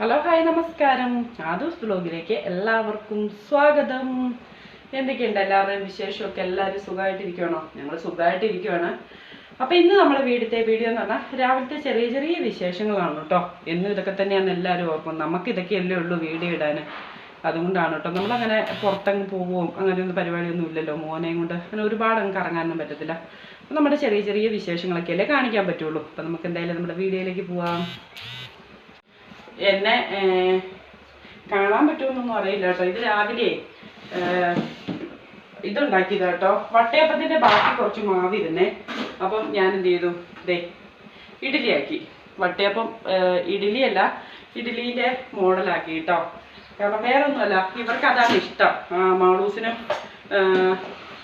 Hello hi നമസ്കാരം. ആദൂസ് ബ്ലോഗിലേക്ക് എല്ലാവർക്കും സ്വാഗതം. എന്തൊക്കെയുണ്ട് എല്ലാവരുടെയും വിശേഷമൊക്കെ? എല്ലാവരും സുഖമായിട്ടിരിക്കുവാണോ? ഞങ്ങൾ സുഖമായിട്ടിരിക്കുവാണ്. അപ്പോൾ ഇന്ന് നമ്മുടെ വീടിന്റെ വീഡിയോ എന്ന് പറഞ്ഞാൽ രാവിലത്തെ ചെറിയ ചെറിയ വിശേഷങ്ങളാണ് കേട്ടോ. എന്നും ഇതൊക്കെ തന്നെയാണ് എല്ലാവരും ഓർക്കും. നമുക്ക് ഇതൊക്കെയല്ലേ ഉള്ളൂ വീഡിയോ ഇടാൻ അതുകൊണ്ടാണ് കേട്ടോ. നമ്മളങ്ങനെ പുറത്തങ്ങ് പോവുകയും അങ്ങനെയൊന്നും പരിപാടിയൊന്നും ഇല്ലല്ലോ. മോനെയും കൊണ്ട് അങ്ങനെ ഒരുപാട് അങ്ങ് കറങ്ങാനൊന്നും പറ്റത്തില്ല. നമ്മുടെ ചെറിയ ചെറിയ വിശേഷങ്ങളൊക്കെ അല്ലേ കാണിക്കാൻ പറ്റുള്ളൂ. അപ്പം നമുക്ക് എന്തായാലും നമ്മുടെ വീഡിയോയിലേക്ക് പോവാം. എന്നെ കാണാൻ പറ്റുമെന്നൊന്നും അറിയില്ല കേട്ടോ. ഇത് രാവിലെ ഇതുണ്ടാക്കിയത് കേട്ടോ. വട്ടയപ്പത്തിന്റെ ബാക്കി കുറച്ച് മാവിരുന്നേ അപ്പം ഞാൻ എന്ത് ചെയ്തു? ദേ ഇഡ്ഡലിയാക്കി. വട്ടയപ്പം ഇഡ്ഡലി ഇഡ്ഡലിയല്ല ഇഡ്ഡലീന്റെ മോഡലാക്കി കേട്ടോ. കാരണം വേറെ ഒന്നുമല്ല ഇവർക്ക് അതാണ് ഇഷ്ടം മാളൂസിനും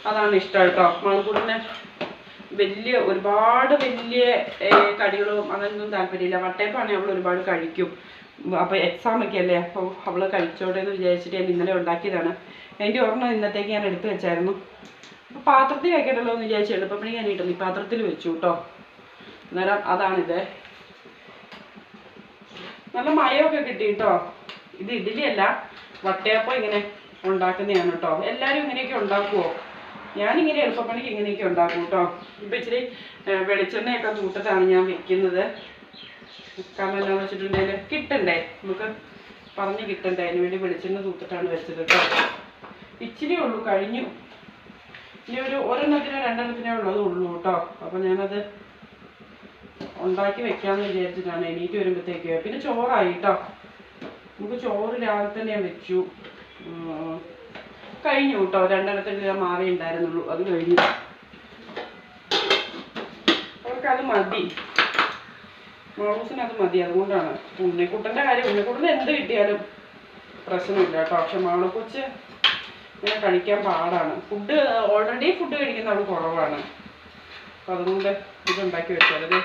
അതാണ് ഇഷ്ടം കേട്ടോ. മാളൂക്കൂടിന് വലിയ ഒരുപാട് വലിയ കടികളും അങ്ങനെയൊന്നും താല്പര്യമില്ല. വട്ടയപ്പാണെങ്കിൽ അവൾ ഒരുപാട് കഴിക്കും. അപ്പോൾ എക്സാം ഒക്കെ അല്ലേ? അപ്പോൾ അവൾ കഴിച്ചോട്ടെ എന്ന് വിചാരിച്ചിട്ട് ഞാൻ ഇന്നലെ ഉണ്ടാക്കിയതാണ്. എന്റെ ഓർമ്മ ഇന്നത്തേക്ക് ഞാൻ എടുത്തു വെച്ചായിരുന്നു. അപ്പോൾ പാത്രത്തിൽ വെക്കണല്ലോ എന്ന് വിചാരിച്ചു എളുപ്പപ്പണി ഞാൻ ഇടുന്നു പാത്രത്തിൽ വെച്ചു കേട്ടോ അന്നേരം അതാണിത്. നല്ല മയമൊക്കെ കിട്ടി കേട്ടോ ഇത് ഇഡ്ഡലിയല്ല. വട്ടയപ്പം ഇങ്ങനെ ഉണ്ടാക്കുന്നതാണ് കേട്ടോ എല്ലാവരും ഇങ്ങനെയൊക്കെ ഉണ്ടാക്കുമോ ഞാനിങ്ങനെ എളുപ്പപ്പണിക്ക് ഇങ്ങനെയൊക്കെ ഉണ്ടാക്കും കേട്ടോ ഇപ്പം ഇച്ചിരി വെളിച്ചെണ്ണയൊക്കെ കൂട്ടത്താണ് ഞാൻ വെക്കുന്നത്. എന്താണെന്ന് വെച്ചിട്ടുണ്ടെങ്കിൽ കിട്ടണ്ടേ? നമുക്ക് പറഞ്ഞ് കിട്ടണ്ടേ? അതിന് വേണ്ടി വെളിച്ചെണ്ണ തൂത്തിട്ടാണ് വെച്ചത് കേട്ടോ. ഇച്ചിരി ഉള്ളൂ കഴിഞ്ഞു. ഇനി ഒരു ഒരെണ്ണത്തിനോ രണ്ടെണ്ണത്തിനോ ഉള്ളത് ഉള്ളൂ കേട്ടോ. അപ്പം ഞാനത് ഉണ്ടാക്കി വെക്കാമെന്ന് വിചാരിച്ചിട്ടാണ് എണീറ്റ് വരുമ്പോഴത്തേക്ക്. പിന്നെ ചോറായി കേട്ടോ. നമുക്ക് ചോറ് രാവിലെ തന്നെ ഞാൻ വെച്ചു. കഴിഞ്ഞു കേട്ടോ. രണ്ടെണ്ണത്തിന് ഞാൻ മാറി ഉണ്ടായിരുന്നുള്ളൂ. അത് കഴിഞ്ഞു. അവർക്കത് മതി. മോളൂസിന് അത് മതി. അതുകൊണ്ടാണ്. ഉണ്ണിക്കുട്ടന്റെ കാര്യം ഉണ്ണിക്കുട്ടന് എന്ത് കിട്ടിയാലും പ്രശ്നമില്ല കേട്ടോ. പക്ഷെ മാളക്കൊച്ച് ഇങ്ങനെ കഴിക്കാൻ പാടാണ്. ഫുഡ് ഓൾറെഡി ഫുഡ് കഴിക്കുന്ന ആൾ കുറവാണ്. അപ്പം അതുകൊണ്ട് ഇത് ഉണ്ടാക്കി വെച്ചത്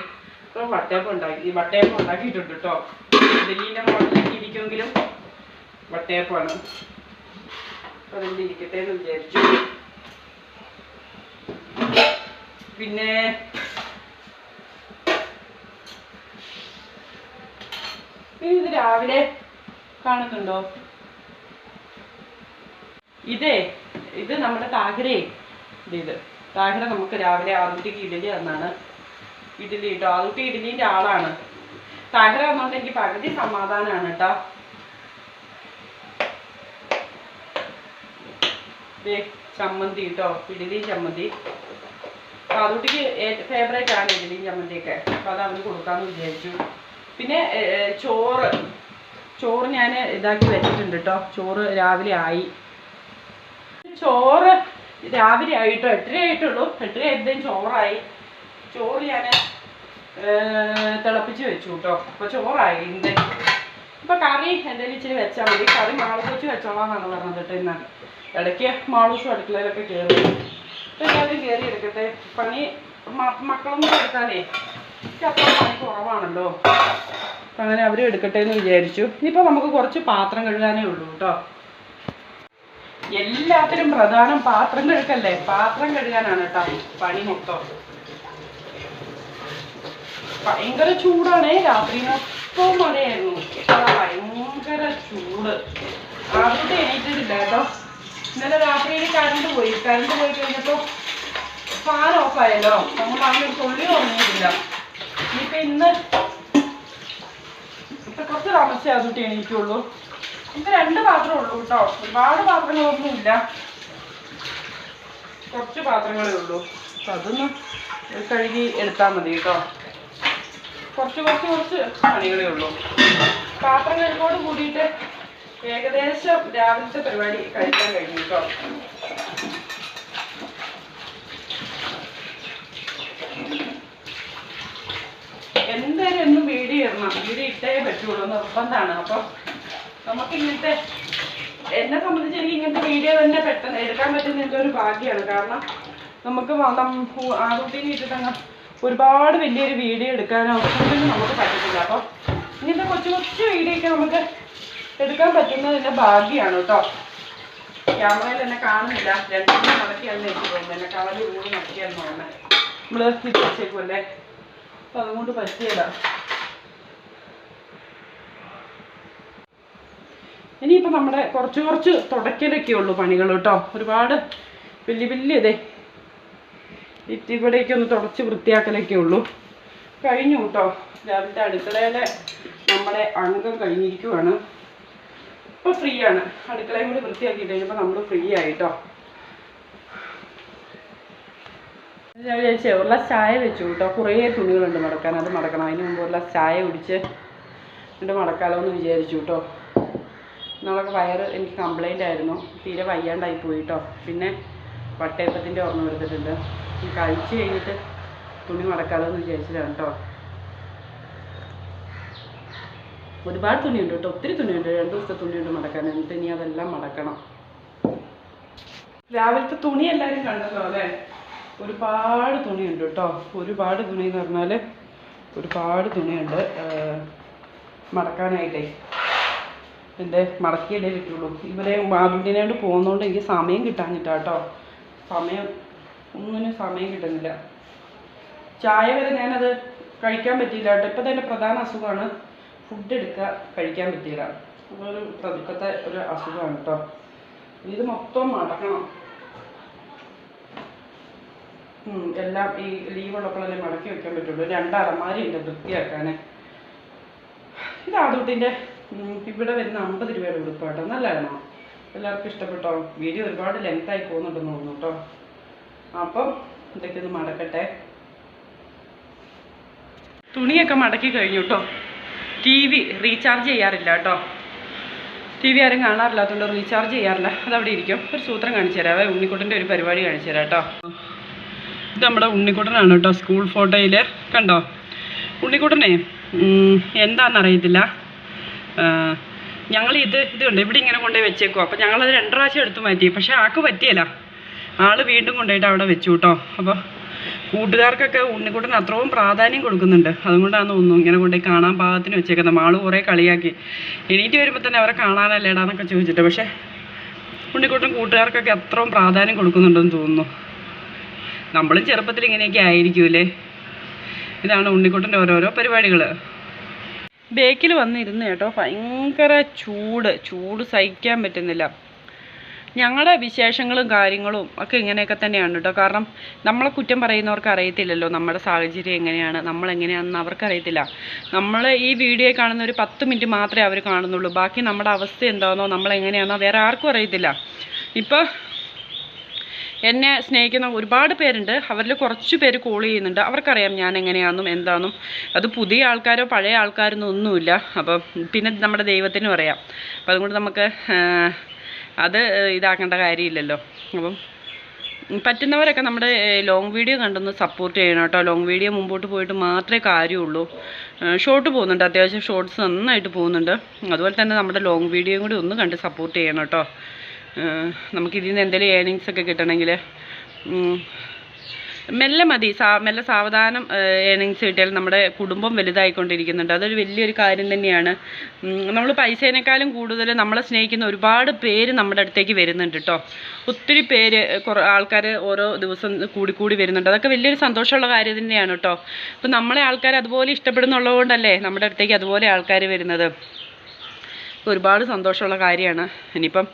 ഇപ്പോൾ വട്ടയപ്പം ഉണ്ടാക്കി വട്ടയപ്പം ഉണ്ടാക്കിയിട്ടുണ്ട് കേട്ടോ. ഇഡലീന്റെ മോഡലൊക്കെ ഇരിക്കുമെങ്കിലും വട്ടയപ്പമാണ്. അതിന്റെ ഇരിക്കട്ടെ എന്ന് വിചാരിച്ചു. പിന്നെ ഇത് രാവിലെ കാണുന്നുണ്ടോ? ഇതേ ഇത് നമ്മുടെ താഹരേ. ഇത് താഹര നമുക്ക് രാവിലെ ആറുട്ടിക്ക് ഇഡലി തന്നാണ്. ഇഡലി കേട്ടോ. ആറുട്ടി ഇഡലിന്റെ ആളാണ്. താഹര വന്നുകൊണ്ട് എനിക്ക് പകുതി സമാധാനമാണ് കേട്ടോ. ദേ ചമ്മന്തി കേട്ടോ. ഇഡലി ചമ്മന്തി. പാതുട്ടിക്ക് ഫേവറേറ്റ് ആണ് ഇഡലിയും ചമ്മന്തിയൊക്കെ. അപ്പോൾ അത് അവന് കൊടുക്കാമെന്ന് വിചാരിച്ചു. പിന്നെ ചോറ്. ചോറ് ഞാൻ ഇതാക്കി വെച്ചിട്ടുണ്ട് കേട്ടോ ചോറ് രാവിലെ ആയി. ചോറ് രാവിലെ ആയിട്ടോ? എട്ടര ആയിട്ടുള്ളൂ. എട്ടര ആയപ്പോഴത്തേക്കും ചോറായി. ചോറ് ഞാൻ തിളപ്പിച്ച് വെച്ചു കേട്ടോ അപ്പോൾ ചോറായി ഇപ്പൊ കറി എന്തെങ്കിലും ഇച്ചിരി വെച്ചാൽ മതി. കറി മാളു വെച്ച് വെച്ചോളാന്നാണ് പറഞ്ഞത് കേട്ടോ ഇന്ന്. ഇടയ്ക്ക് മാളൂസും അടുക്കളയിലൊക്കെ കയറി എല്ലാവരും കയറി എടുക്കട്ടെ. പണി മക്കളൊന്നും മക്കളൊന്നും കുറവാണല്ലോ. അങ്ങനെ അവരും എടുക്കട്ടെ എന്ന് വിചാരിച്ചു. ഇനിയിപ്പോൾ നമുക്ക് കുറച്ച് പാത്രം കഴുകാനേ ഉള്ളൂ കേട്ടോ. എല്ലാത്തിനും പ്രധാനം പാത്രം കഴുകല്ലേ? പാത്രം കഴുകാനാണ് കേട്ടോ പണി മൊത്തം. ഭയങ്കര ചൂടാണേ രാത്രി. മൊത്തം മഴയായിരുന്നു. ഭയങ്കര ചൂട്. ആദ്യത്തെ എണീറ്റിട്ടില്ല കേട്ടോ. ഇന്നലെ രാത്രിയിൽ കറണ്ട് പോയി. കറണ്ട് പോയി കഴിഞ്ഞപ്പോൾ ഫാൻ ഓഫായല്ലോ നമ്മൾ അങ്ങനെ തുള്ളി ഉറങ്ങിയിട്ടില്ല ഇനിയിപ്പോൾ ഇന്ന് ഇപ്പൊ കുറച്ച് താമസിച്ചേ അതുട്ടി എണീക്കുള്ളൂ. ഇപ്പൊ രണ്ട് പാത്രമേ ഉള്ളൂ കേട്ടോ. ഒരുപാട് പാത്രങ്ങളൊന്നും ഇല്ല കുറച്ച് പാത്രങ്ങളേ ഉള്ളൂ. അപ്പൊ അതൊന്ന് കഴുകി എടുത്താൽ മതി കേട്ടോ. കുറച്ച് കുറച്ച് കുറച്ച് പണികളേ ഉള്ളൂ. പാത്രം കഴുകോട് കൂടിയിട്ട് ഏകദേശം രാവിലത്തെ പരിപാടി കഴിക്കാൻ കഴിഞ്ഞു കേട്ടോ. എന്തായാലും എന്നും വീഡിയോ ഇടണം വീഡിയോ ഇട്ടേ പറ്റുള്ളൂ. നിർബന്ധമാണ് അപ്പം നമുക്ക് ഇങ്ങനത്തെ എന്നെ സംബന്ധിച്ച് എനിക്ക് ഇങ്ങനത്തെ വീഡിയോ തന്നെ പെട്ടെന്ന് എടുക്കാൻ പറ്റുന്ന എന്തോ ഒരു ഭാഗ്യമാണ് കാരണം നമുക്ക് ആദ്യത്തിന് ഇട്ടിട്ടങ്ങ് ഒരുപാട് വലിയൊരു വീഡിയോ എടുക്കാനോ ഒന്നും നമുക്ക് പറ്റത്തില്ല. അപ്പം ഇങ്ങനത്തെ കൊച്ചു കൊച്ചു വീഡിയോ ഒക്കെ നമുക്ക് എടുക്കാൻ പറ്റുന്നത് എന്റെ ഭാഗ്യമാണ് കേട്ടോ. ക്യാമറയിൽ എന്നെ കാണുന്നില്ല. രണ്ടും നടക്കിയാലും എനിക്ക് തോന്നുന്നു. എന്നെ കളർ കൂടി നടക്കിയാന്ന് തോന്നുന്നത് നമ്മൾ ഇത് വെച്ചേക്കുമല്ലേ അപ്പം അതുകൊണ്ട് പറ്റിയതാ. ഇനിയിപ്പോൾ നമ്മുടെ കുറച്ച് കുറച്ച് തുടയ്ക്കലൊക്കെ ഉള്ളൂ പണികൾ കേട്ടോ. ഒരുപാട് വലിയ വലിയ ഇതേ ഇവിടേക്ക് ഒന്ന് തുടച്ച് വൃത്തിയാക്കലൊക്കെ ഉള്ളൂ. കഴിഞ്ഞു കേട്ടോ. രാവിലെ അടുക്കളയിലെ നമ്മുടെ അംഗം കഴിഞ്ഞിരിക്കുവാണ്. ഇപ്പോൾ ഫ്രീ ആണ് അടുക്കളയും കൂടി വൃത്തിയാക്കി കഴിഞ്ഞപ്പോൾ നമ്മൾ ഫ്രീ ആയിട്ടോ ഞാൻ വിചാരിച്ചേ ഒരു ഗ്ലാസ് ചായ വെച്ചു കേട്ടോ. കുറേ തുണികളുണ്ട് മടക്കാൻ. അത് മടക്കണം. അതിന് മുമ്പ് ഒരു ഗ്ലാസ് ചായ കുടിച്ച് എന്നിട്ട് മടക്കാലോ എന്ന് വിചാരിച്ചു കേട്ടോ. നമ്മളൊക്കെ വയറ് എനിക്ക് കംപ്ലൈന്റ് ആയിരുന്നു. തീരെ വയ്യാണ്ടായി പോയി കേട്ടോ. പിന്നെ വട്ടയപ്പത്തിന്റെ ഓർമ്മ എടുത്തിട്ടുണ്ട് കഴിച്ച് കഴിഞ്ഞിട്ട് തുണി മടക്കാലോ എന്ന് വിചാരിച്ചതാണ് കേട്ടോ. ഒരുപാട് തുണിയുണ്ട് കേട്ടോ. ഒത്തിരി തുണിയുണ്ട്. രണ്ട് ദിവസത്തെ തുണിയുണ്ട് മടക്കാൻ. എന്നിട്ട് ഇനി അതെല്ലാം മടക്കണം. രാവിലത്തെ തുണി എല്ലാവരും കണ്ടല്ലോ അല്ലേ? ഒരുപാട് തുണിയുണ്ട് കേട്ടോ. ഒരുപാട് തുണി എന്ന് പറഞ്ഞാൽ ഒരുപാട് തുണിയുണ്ട്. മടക്കാനായിട്ടേ. എന്റെ മടക്കിയിടേ പറ്റുള്ളൂ ഇവരെ കൊണ്ട് പോകുന്നതുകൊണ്ട് എനിക്ക് സമയം കിട്ടാഞ്ഞിട്ടാ കേട്ടോ. സമയം ഒന്നിനും സമയം കിട്ടുന്നില്ല. ചായ വരെ ഞാനത് കഴിക്കാൻ പറ്റിയില്ല കേട്ടോ. ഇപ്പം തന്നെ പ്രധാന അസുഖമാണ് ഫുഡ് എടുക്കുക കഴിക്കാൻ പറ്റിയില്ല. ഒരു പ്രതുക്കത്തെ ഒരു അസുഖമാണ് കേട്ടോ. ഇത് മൊത്തം മടക്കണം. എല്ലാം ഈ ലീവ് ഉള്ളപ്പോഴല്ലേ മടക്കി വെക്കാൻ പറ്റുള്ളൂ. രണ്ട് അലമാരി ഉണ്ട് വൃത്തിയാക്കാന്. ഇത് ആദൂട്ടിന്റെ ഇവിടെ വരുന്ന അമ്പത് രൂപയുടെ ഉടുപ്പ് കേട്ടോ നല്ലതാണോ? എല്ലാവർക്കും ഇഷ്ടപ്പെട്ടോ? വീഡിയോ ഒരുപാട് ലെങ്ത് ആയി പോകുന്നുണ്ടെന്ന് തോന്നുന്നു കേട്ടോ. അപ്പം ഇതൊക്കെ ഒന്ന് മടക്കട്ടെ. തുണിയൊക്കെ മടക്കി കഴിഞ്ഞു കേട്ടോ. ടി വി റീചാർജ് ചെയ്യാറില്ല കേട്ടോ. ടി വി ആരും കാണാറില്ലാത്തതുകൊണ്ട് റീചാർജ് ചെയ്യാറില്ല. അതവിടെ ഇരിക്കും. ഒരു സൂത്രം കാണിച്ചു തരാവേ ഉണ്ണിക്കുട്ടന്റെ ഒരു പരിപാടി കാണിച്ചു തരാം കേട്ടോ. ഇത് നമ്മുടെ ഉണ്ണിക്കുട്ടനാണ് കേട്ടോ സ്കൂൾ ഫോട്ടോയിൽ കണ്ടോ? ഉണ്ണിക്കുട്ടനെ എന്താണെന്നറിയത്തില്ല ഞങ്ങൾ ഇത് ഇത് കണ്ടോ? ഇവിടെ ഇങ്ങനെ കൊണ്ടുപോയി വെച്ചേക്കോ അപ്പോൾ ഞങ്ങളത് രണ്ട് പ്രാവശ്യം എടുത്ത് മാറ്റി. പക്ഷേ ആൾക്ക് പറ്റിയല്ല. ആൾ വീണ്ടും കൊണ്ടുപോയിട്ട് അവിടെ വെച്ചു കേട്ടോ. അപ്പോൾ കൂട്ടുകാർക്കൊക്കെ ഉണ്ണിക്കുട്ടൻ അത്രയും പ്രാധാന്യം കൊടുക്കുന്നുണ്ട്. അതുകൊണ്ടാണ് തോന്നുന്നു ഇങ്ങനെ കൊണ്ടുപോയി കാണാൻ പാകത്തിന് വെച്ചേക്കുന്നത് ആൾ കുറേ കളിയാക്കി. എണീറ്റ് വരുമ്പോൾ തന്നെ അവരെ കാണാനല്ലേടാന്നൊക്കെ ചോദിച്ചിട്ട്. പക്ഷേ ഉണ്ണിക്കുട്ടൻ കൂട്ടുകാർക്കൊക്കെ അത്രയും പ്രാധാന്യം കൊടുക്കുന്നുണ്ടെന്ന് തോന്നുന്നു. നമ്മളും ചെറുപ്പത്തിൽ ഇങ്ങനെയൊക്കെ ആയിരിക്കൂലേ? ഇതാണ് ഉണ്ണിക്കുട്ടന്റെ ഓരോരോ പരിപാടികൾ ബേക്കിൽ വന്നിരുന്നു കേട്ടോ ഭയങ്കര ചൂട് ചൂട് സഹിക്കാൻ പറ്റുന്നില്ല. ഞങ്ങളുടെ വിശേഷങ്ങളും കാര്യങ്ങളും ഒക്കെ ഇങ്ങനെയൊക്കെ തന്നെയാണ് കേട്ടോ. കാരണം നമ്മളെ കുറ്റം പറയുന്നവർക്ക് അറിയത്തില്ലല്ലോ നമ്മുടെ സാഹചര്യം എങ്ങനെയാണ് നമ്മൾ എങ്ങനെയാണെന്ന് അവർക്കറിയത്തില്ല. നമ്മൾ ഈ വീഡിയോ കാണുന്ന ഒരു പത്ത് മിനിറ്റ് മാത്രമേ അവർ കാണുന്നുള്ളൂ. ബാക്കി നമ്മുടെ അവസ്ഥ എന്താണെന്നോ നമ്മൾ എങ്ങനെയാണെന്നോ വേറെ ആർക്കും അറിയത്തില്ല. ഇപ്പോൾ എന്നെ സ്നേഹിക്കുന്ന ഒരുപാട് പേരുണ്ട്. അവരിൽ കുറച്ച് പേര് കോൾ ചെയ്യുന്നുണ്ട്. അവർക്കറിയാം ഞാൻ എങ്ങനെയാണെന്നും എന്താണെന്നും അത് പുതിയ ആൾക്കാരോ പഴയ ആൾക്കാരൊന്നും ഒന്നുമില്ല. അപ്പം പിന്നെ നമ്മുടെ ദൈവത്തിനും അറിയാം. അപ്പം അതുകൊണ്ട് നമുക്ക് അത് ഇതാക്കേണ്ട കാര്യമില്ലല്ലോ. അപ്പം പറ്റുന്നവരൊക്കെ നമ്മുടെ ലോങ് വീഡിയോ കണ്ടൊന്ന് സപ്പോർട്ട് ചെയ്യണം കേട്ടോ. ലോങ് വീഡിയോ മുമ്പോട്ട് പോയിട്ട് മാത്രമേ കാര്യമുള്ളൂ. ഷോർട്ട് പോകുന്നുണ്ട്. അത്യാവശ്യം ഷോർട്ട്സ് നന്നായിട്ട് പോകുന്നുണ്ട്. അതുപോലെ തന്നെ നമ്മുടെ ലോങ് വീഡിയോയും കൂടി ഒന്ന് കണ്ട് സപ്പോർട്ട് ചെയ്യണം കേട്ടോ. നമുക്ക് ഇതിൽ നിന്ന് എന്തെങ്കിലും ഏണിങ്സ് ഒക്കെ കിട്ടണമെങ്കിൽ മെല്ലെ മതി. സാ മെല്ലെ സാവധാനം ഏണിങ്സ് കിട്ടിയാൽ നമ്മുടെ കുടുംബം വലുതായിക്കൊണ്ടിരിക്കുന്നുണ്ട്. അതൊരു വലിയൊരു കാര്യം തന്നെയാണ്. നമ്മൾ പൈസേനേക്കാളും കൂടുതൽ നമ്മളെ സ്നേഹിക്കുന്ന ഒരുപാട് പേര് നമ്മുടെ അടുത്തേക്ക് വരുന്നുണ്ട് കേട്ടോ ഒത്തിരി പേര് കുറേ ആൾക്കാർ ഓരോ ദിവസം കൂടി കൂടി വരുന്നുണ്ട്. അതൊക്കെ വലിയൊരു സന്തോഷമുള്ള കാര്യം തന്നെയാണ് കേട്ടോ അപ്പം നമ്മളെ ആൾക്കാർ അതുപോലെ ഇഷ്ടപ്പെടുന്നുള്ളതുകൊണ്ടല്ലേ നമ്മുടെ അടുത്തേക്ക് അതുപോലെ ആൾക്കാർ വരുന്നത്. ഒരുപാട് സന്തോഷമുള്ള കാര്യമാണ്. ഇനിയിപ്പം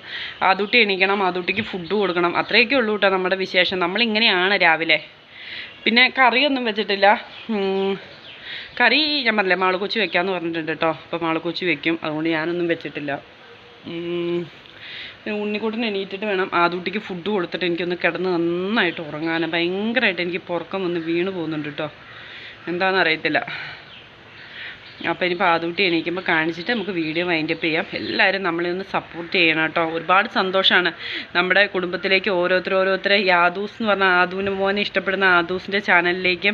ആദൂട്ടി എണീക്കണം ആദൂട്ടിക്ക് ഫുഡ് കൊടുക്കണം. അത്രയൊക്കെ ഉള്ളൂ കേട്ടോ നമ്മുടെ വിശേഷം. നമ്മളിങ്ങനെയാണ് രാവിലെ. പിന്നെ കറിയൊന്നും വെച്ചിട്ടില്ല. കറി ഞാൻ പറഞ്ഞില്ലേ മാളുകൊച്ചി വെക്കാമെന്ന് പറഞ്ഞിട്ടുണ്ട് കേട്ടോ. അപ്പോൾ മാളുകൊച്ചി വെക്കും. അതുകൊണ്ട് ഞാനൊന്നും വെച്ചിട്ടില്ല. ഉണ്ണിക്കൂട്ടിന് എണീറ്റിട്ട് വേണം ആദൂട്ടിക്ക് ഫുഡ് കൊടുത്തിട്ട് എനിക്കൊന്ന് കിടന്ന് നന്നായിട്ട് ഉറങ്ങാൻ. ഭയങ്കരമായിട്ട് എനിക്ക് പുറക്കം വന്ന് വീണ് പോകുന്നുണ്ട് കേട്ടോ. എന്താണെന്ന് അറിയത്തില്ല. അപ്പോൾ ഇനിയിപ്പോൾ ആദൂട്ടി എണീക്കുമ്പോൾ കാണിച്ചിട്ട് നമുക്ക് വീഡിയോ വൈൻഡപ്പ് ചെയ്യാം. എല്ലാവരും നമ്മളെ ഒന്ന് സപ്പോർട്ട് ചെയ്യണം കേട്ടോ. ഒരുപാട് സന്തോഷമാണ് നമ്മുടെ കുടുംബത്തിലേക്ക് ഓരോരുത്തർ ഓരോരുത്തരെ. യാദൂസ് എന്ന് പറഞ്ഞാൽ ആദുവിന് മോനെ ഇഷ്ടപ്പെടുന്ന ആദൂസിന്റെ ചാനലിലേക്ക്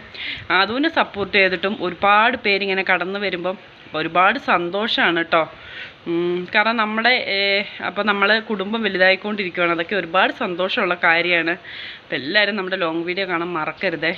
ആദൂനെ സപ്പോർട്ട് ചെയ്തിട്ടും ഒരുപാട് പേരിങ്ങനെ കടന്നു വരുമ്പം ഒരുപാട് സന്തോഷമാണ് കേട്ടോ. കാരണം നമ്മുടെ അപ്പോൾ നമ്മൾ കുടുംബം വലുതായിക്കൊണ്ടിരിക്കുകയാണ് അതൊക്കെ ഒരുപാട് സന്തോഷമുള്ള കാര്യമാണ്. അപ്പോൾ എല്ലാവരും നമ്മുടെ ലോങ് വീഡിയോ കാണാൻ മറക്കരുതേ.